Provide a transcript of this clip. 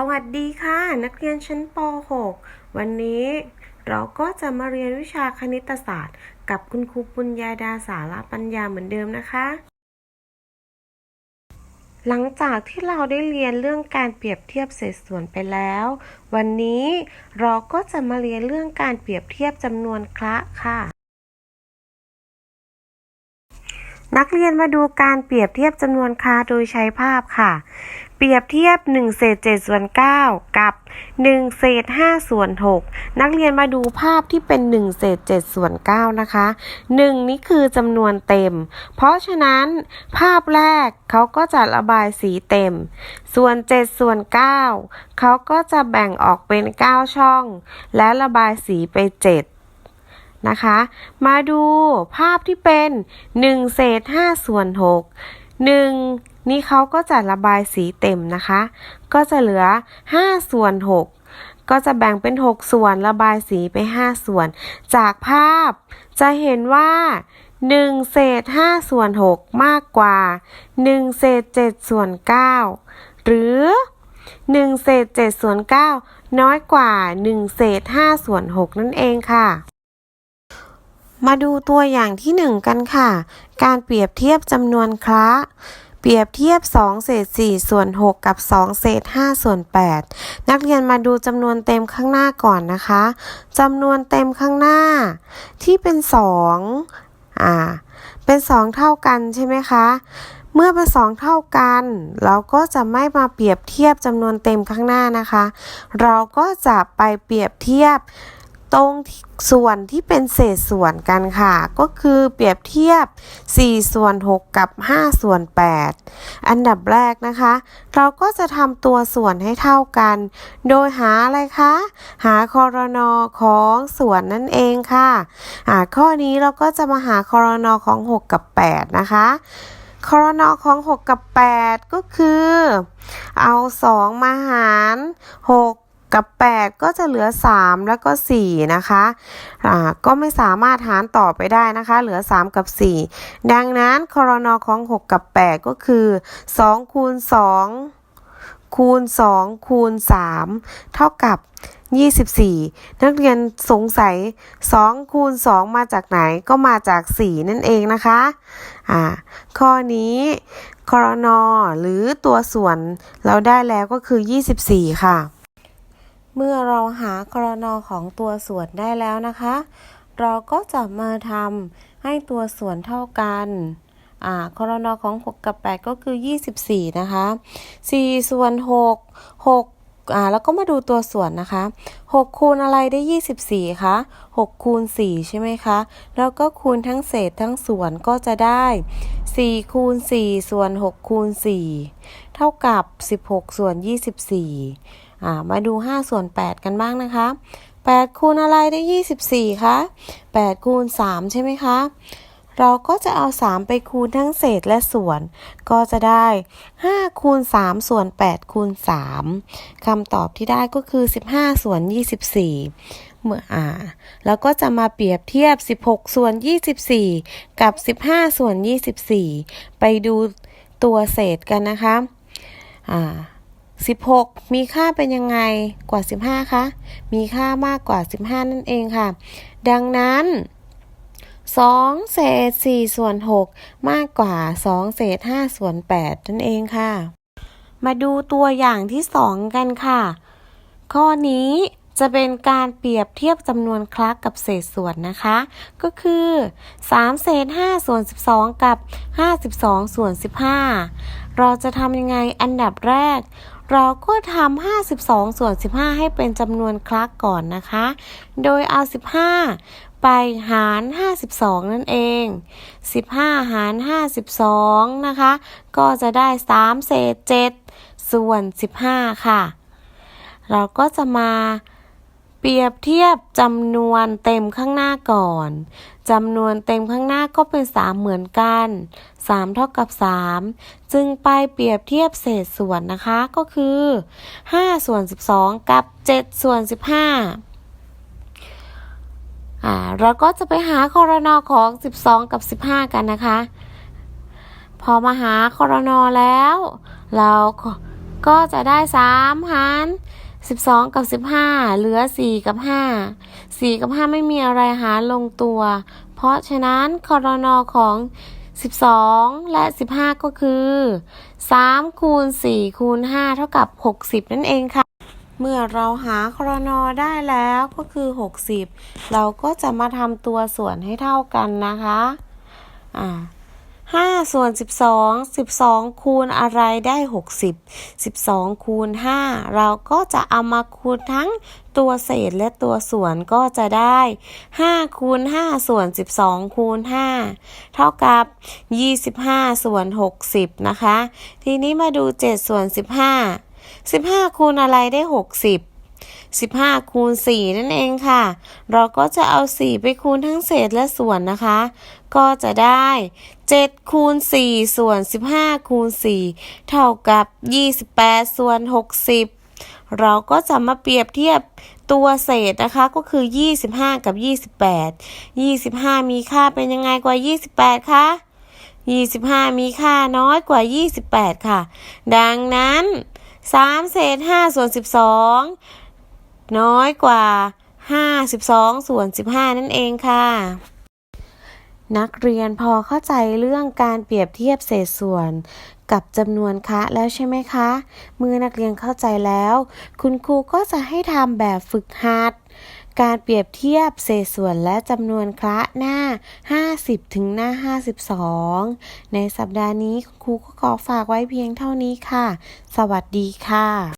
สวัสดีค่ะ นักเรียนชั้นป .6 วันนี้เราก็จะมาเรียนวิชาคณิตศาสตร์ กับคุณครูปุญญาดาสาระปัญญาเหมือนเดิมนะคะ หลังจากที่เราได้เรียนเรื่องการเปรียบเทียบเศษส่วนไปแล้ว วันนี้เราก็จะมาเรียนเรื่องการเปรียบเทียบจำนวนคละค่ะนักเรียนมาดูการเปรียบเทียบจำนวนคะโดยใช้ภาพค่ะ เปรียบเทียบ1เศษ7ส่วน9กับ1เศษ5ส่วน6นักเรียนมาดูภาพที่เป็น1เศษ7ส่วน9นะคะ 1 นี่คือจำนวนเต็ม เพราะฉะนั้นภาพแรกเขาก็จะระบายสีเต็ม ส่วน7ส่วน9เขาก็จะแบ่งออกเป็น 9 ช่อง และระบายสีไป 7นะคะ มาดูภาพที่เป็น1เศษ5ส่วน6 1 นี่เขาก็จะระบายสีเต็มนะคะ ก็จะเหลือ 5 ส่วน 6 ก็จะแบ่งเป็น 6 ส่วนระบายสีไป 5 ส่วน จากภาพจะเห็นว่า 1 เศษ 5 ส่วน 6 มากกว่า 1 เศษ 7 ส่วน 9 หรือ 1 เศษ 7 ส่วน 9 น้อยกว่า 1 เศษ 5 ส่วน 6 นั่นเองค่ะมาดูตัวอย่างที่ 1 กันค่ะ การเปรียบเทียบจำนวนคละ ปรียบเทียบ 2 เศษ 4 ส่วน 6 กับ 2 เศษ 5 ส่วน 8 นักเรียนมาดูจำนวนเต็มข้างหน้าก่อนนะคะจำนวนเต็มข้างหน้า ที่เป็น 2 อ่า เป็น 2 เท่ากันใช่ไหมคะ เมื่อเป็น 2 เท่ากัน เราก็จะไม่มาเปรียบเทียบจำนวนเต็มข้างหน้านะคะ เราก็จะไปเปรียบเทียบ ตรงส่วนที่เป็นเศษส่วนกันค่ะ ก็คือเปรียบเทียบ 4 ส่วน 6 กับ 5 ส่วน 8 อันดับแรกนะคะ เราก็จะทำตัวส่วนให้เท่ากัน โดยหาอะไรคะ หาคอรนอของส่วนนั่นเองค่ะอ่าข้อนี้เราก็จะมาหาคอรนอของ 6 กับ 8 นะคะคอรนอของ 6 กับ 8 ก็คือ เอา 2 มาหาร 6 กับ 8 ก็จะเหลือ 3 แล้วก็ 4 นะคะอ่าก็ไม่สามารถหารต่อไปได้นะคะ เหลือ 3 กับ 4 ดังนั้นครนอของ 6 กับ 8 ก็คือ2คูณ2คูณ2คูณ3เท่ากับ24 นักเรียนสงสัย2คูณ2มาจากไหนก็มาจาก 4 นั่นเองนะคะอ่าข้อนี้ครนอหรือตัวส่วนเราได้แล้วก็คือ 24 ค่ะ เมื่อเราหาครนของตัวส่วนได้แล้วนะคะ เราก็จะมาทำให้ตัวส่วนเท่ากันอ่าครนของ 6 กับ 8 ก็คือ 24 นะคะ4ส่วน 6 6อ่าแล้วก็มาดูตัวส่วนนะคะ 6 คูณอะไรได้ 24คะ6 คูณ 4 ใช่ไหมคะ แล้วก็คูณทั้งเศษทั้งส่วนก็จะได้ 4 คูณ 4 ส่วน 6 คูณ 4 เท่ากับ 16 ส่วน 24 มาดู 5 ส่วน 8 กันบ้างนะคะ 8 คูณอะไรได้ 24คะ8 คูณ 3 ใช่ไหมคะ เราก็จะเอา 3 ไปคูณทั้งเศษและส่วน ก็จะได้ 5 คูณ 3 ส่วน 8 คูณ 3คำตอบที่ได้ก็คือ 15 ส่วน 24เมื่ออ่าแล้วก็จะมาเปรียบเทียบ 16 ส่วน 24 กับ 15 ส่วน 24 ไปดูตัวเศษกันนะคะอ่า 16 มีค่าเป็นยังไงกว่า 15 คะ มีค่ามากกว่า 15 นั่นเองค่ะ ดังนั้น 2 เศษ 4 ส่วน 6 มากกว่า 2 เศษ 5 ส่วน 8 นั่นเองค่ะ มาดูตัวอย่างที่ 2 กันค่ะ ข้อนี้จะเป็นการเปรียบเทียบจำนวนคลักกับเศษส่วนนะคะ ก็คือ 3 เศษ 5 ส่วน 12 กับ 52 ส่วน 15 เราจะทำยังไงอันดับแรก เราก็ทำ52 ส่วน 15 ให้เป็นจำนวนคลักก่อนนะคะ โดยเอา 15 ไปหาร 52 นั่นเอง 15 หาร 52 นะคะ ก็จะได้ 3 เศษ 7 ส่วน 15 ค่ะ เราก็จะมา ปรียบเทียบจำนวนเต็มข้างหน้าก่อน จำนวนเต็มข้างหน้าก็เป็น 3 เหมือนกัน 3 เท่ากับ 3 จึงไปเปรียบเทียบเศษส่วนนะคะ ก็คือ 5 ส่วน 12 กับ 7 ส่วน 15อ่าเราก็จะไปหาคอรนอของ 12 กับ 15 กันนะคะ พอมาหาคอรนอแล้ว เราก็จะได้ 3 หาร 12 กับ 15 เหลือ 4 กับ 5 4 กับ 5 ไม่มีอะไรหารลงตัว เพราะฉะนั้นคอรนอของ 12 และ 15 ก็คือ3คูณ4คูณ5เท่ากับ 60 นั่นเองค่ะ เมื่อเราหาครนอได้แล้วก็คือ 60 เราก็จะมาทำตัวส่วนให้เท่ากันนะคะ อ่า 5 ส่วน 12 12 คูณอะไรได้ 60 12 คูณ 5 เราก็จะเอามาคูณทั้งตัวเศษและตัวส่วนก็จะได้ 5 คูณ 5 ส่วน 12 คูณ 5 เท่ากับ 25 ส่วน 60 นะคะ ทีนี้มาดู 7 ส่วน 15 15 คูณอะไรได้ 60 15 คูณ 4 นั่นเองค่ะ เราก็จะเอา 4 ไปคูณทั้งเศษและส่วนนะคะ ก็จะได้7คูณ4ส่วน 15คูณ4เท่ากับ 28 ส่วน 60 เราก็จะมาเปรียบเทียบตัวเศษนะคะก็คือ 25 กับ 28 25 มีค่าเป็นยังไงกว่า 28 คะ25 มีค่าน้อยกว่า 28 ค่ะ ดังนั้น 3 เศษ 5 ส่วน 12 น้อยกว่า 52 ส่วน 15 นั่นเองค่ะ นักเรียนพอเข้าใจเรื่องการเปรียบเทียบเศษส่วน กับจำนวนคะแล้วใช่ไหมคะ เมื่อนักเรียนเข้าใจแล้ว คุณครูก็จะให้ทำแบบฝึกหัด การเปรียบเทียบเศษส่วนและจำนวนคะหน้า 50 ถึงหน้า 52 ในสัปดาห์นี้คุณครูก็ขอฝากไว้เพียงเท่านี้ค่ะ สวัสดีค่ะ